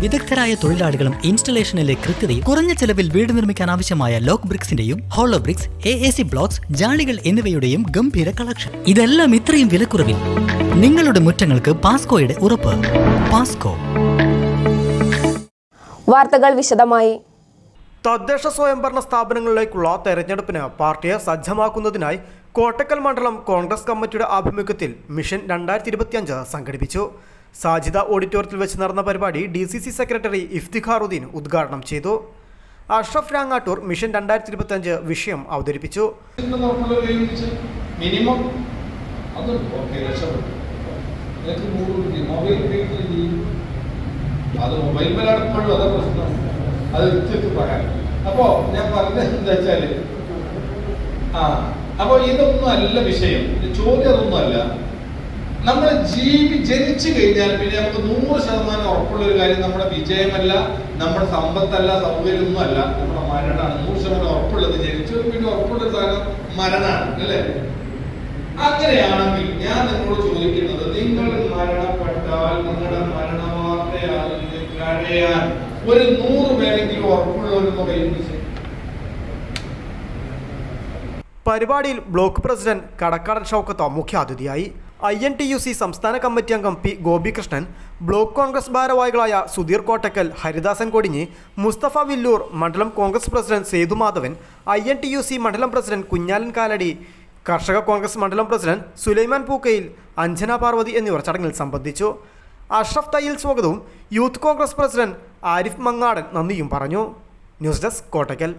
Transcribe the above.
വിദഗ്ധരായ തൊഴിലാളികളും ഇൻസ്റ്റലേഷനിലെ കൃത്യതയും കുറഞ്ഞ ചെലവിൽ വീട് നിർമ്മിക്കാൻ ആവശ്യമായ lock ബ്രിക്സിന്റെയും hollow bricks A A C blocks ജാളികൾ എന്നിവയുടെയും ഗംഭീര കളക്ഷൻ ഇതെല്ലാം ഇത്രയും വിലക്കുറവിൽ നിങ്ങളുടെ മുറ്റങ്ങൾക്ക് പാസ്കോയുടെ ഉറപ്പ്. പാസ്കോ വാർത്തകൾ വിശദമായി. തദ്ദേശ സ്വയംഭരണ സ്ഥാപനങ്ങളിലേക്കുള്ള തെരഞ്ഞെടുപ്പിന് പാർട്ടിയെ സജ്ജമാക്കുന്നതിനായി കോട്ടക്കൽ മണ്ഡലം കോൺഗ്രസ് കമ്മിറ്റിയുടെ ആഭിമുഖ്യത്തിൽ മിഷൻ രണ്ടായിരത്തി ഇരുപത്തിയഞ്ച് സംഘടിപ്പിച്ചു. സാജിദ ഓഡിറ്റോറിയത്തിൽ വെച്ച് നടന്ന പരിപാടി D C C secretary Iftikharuddin ഉദ്ഘാടനം ചെയ്തു. അഷ്റഫ് രാങ്ങാട്ടൂർ മിഷൻ രണ്ടായിരത്തി ഇരുപത്തിയഞ്ച് വിഷയം അവതരിപ്പിച്ചു. മിനിമം അത് ഓക്കെ രക്ഷപ്പെട്ടു. നിനക്ക് നൂറ് കിട്ടി. മൊബൈൽ ഉപയോഗിക്കില്ല അത് മൊബൈൽ മേലാണ് ഇപ്പോഴും അതാ പ്രശ്നം. അത് എടുത്തിട്ട് പറയാം. അപ്പോ ഞാൻ പറഞ്ഞത് എന്താ വെച്ചാൽ ആ അപ്പൊ ഇതൊന്നും അല്ല വിഷയം. ചോദ്യം അതൊന്നും അല്ല. നമ്മൾ ജീവി ജനിച്ചു കഴിഞ്ഞാൽ പിന്നെ നമുക്ക് നൂറ് ശതമാനം ഉറപ്പുള്ള ഒരു കാര്യം നമ്മുടെ വിജയമല്ല നമ്മുടെ സമ്പത്തല്ല സൗകര്യമൊന്നും അല്ല നമ്മുടെ മരണമാണ് നൂറ് ശതമാനം ഉറപ്പുള്ളത്. ജനിച്ചു പിന്നെ ഉറപ്പുള്ള സാധനം മരണമാണ് അല്ലേ? അങ്ങനെയാണെങ്കിൽ ഞാൻ നിങ്ങളോട് ചോദിക്കുന്നത് നിങ്ങൾ മരണപ്പെട്ടാൽ നിങ്ങളുടെ മരണവാർത്തയാകുന്നത് കരയാൻ ഒരു നൂറ് പേരെങ്കിലും ഉറപ്പുള്ളവരെന്ന് പറയുന്നത് പരിപാടിയിൽ ബ്ലോക്ക് പ്രസിഡന്റ് കടക്കാടൻ ഷൗക്കത്ത മുഖ്യാതിഥിയായി. I N T U C സംസ്ഥാന കമ്മിറ്റി അംഗം പി ഗോപികൃഷ്ണൻ ബ്ലോക്ക് കോൺഗ്രസ് ഭാരവാഹികളായ സുധീർ കോട്ടക്കൽ ഹരിദാസൻ കൊടിഞ്ഞി മുസ്തഫ വില്ലൂർ മണ്ഡലം Congress president Sethumadhavan I N T U C മണ്ഡലം പ്രസിഡന്റ് കുഞ്ഞാലൻ കാലടി കർഷക കോൺഗ്രസ് മണ്ഡലം പ്രസിഡന്റ് സുലൈമാൻ പൂക്കയിൽ അഞ്ജന പാർവതി എന്നിവർ ചടങ്ങിൽ സംബന്ധിച്ചു. അഷ്റഫ് തയ്യിൽ സ്വാഗതവും യൂത്ത് കോൺഗ്രസ് പ്രസിഡന്റ് ആരിഫ് മങ്ങാടൻ നന്ദിയും പറഞ്ഞു. News desk Kottakkal.